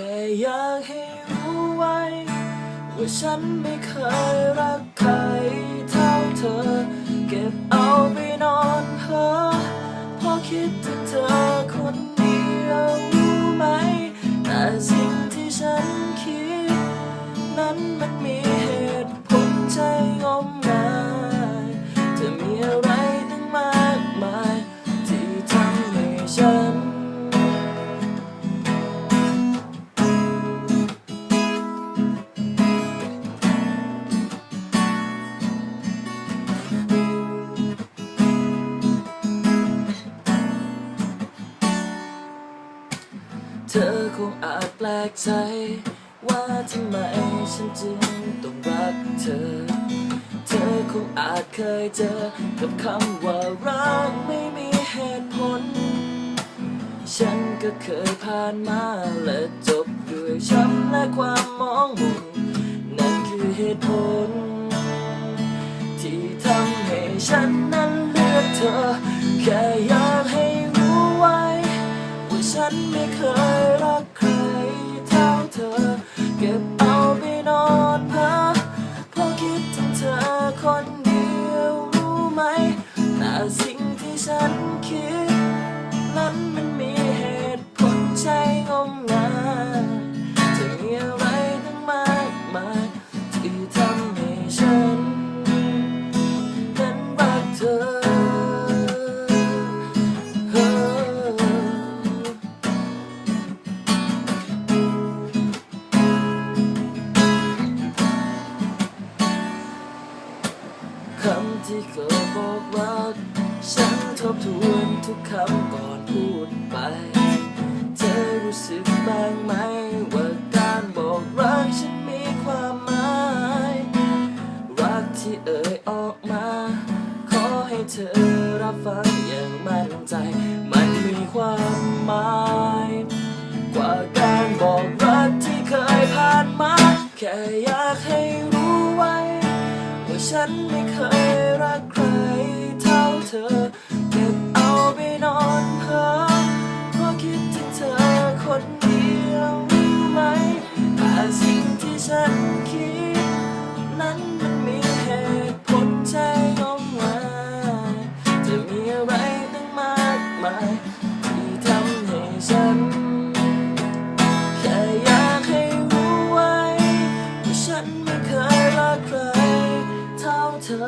ค่อยากให้รู้ไว้ ว่าฉันไม่เคยรักใครเท่าเธอ เก็บเอาไปนอนเพ้อพราะคิดถึงเธอคนเดียวรู้ไหม แต่สิ่งที่ฉันคิด นั้นมันมีเหตุผลใจงม ธอคงอาจแปลกใจ ว่าทำไมฉันจึงต้องรักเธอ เธอคงอาจเคยเจอ กับคำว่ารักไม่มีเหตุผล ฉันก็เคยผ่านมาและจบด้วยช้ำและความมองมุนนั่นคือเหตุผล ที่ทำให้ฉันนั้นเลือกเธอแค่ ฉันคิดนั้นมันมีเหตุผลใจงมงายจะมีอะไรตั้งมากมายที่ทำให้ฉันนั้นรักเธอเอคำที่เคยบอกรัก ฉันทบทวนทุกคำก่อนพูดไป เธอรู้สึกบ้างไหม ว่าการบอกรักฉันมีความหมาย รักที่เอ่ยออกมา ขอให้เธอรับฟังอย่างมั่นใจ มันมีความหมาย กว่าการบอกรักที่เคยผ่านมา แค่อยากให้รู้ไว้ ว่าฉันไม่เคยรักใคร อ เก็บเอาไปนอนเพ้อเพราะคิดถึงเธอคนเดียวรู้ไหมแต่สิ่งที่ฉันคิด นั้นมันมีเหตุผลใจงมงายจะมีอะไรตั้งมากมายที่ทำให้ฉันแค่อยากให้รู้ไว้ว่าฉันไม่เคยรักใครเท่าเธอ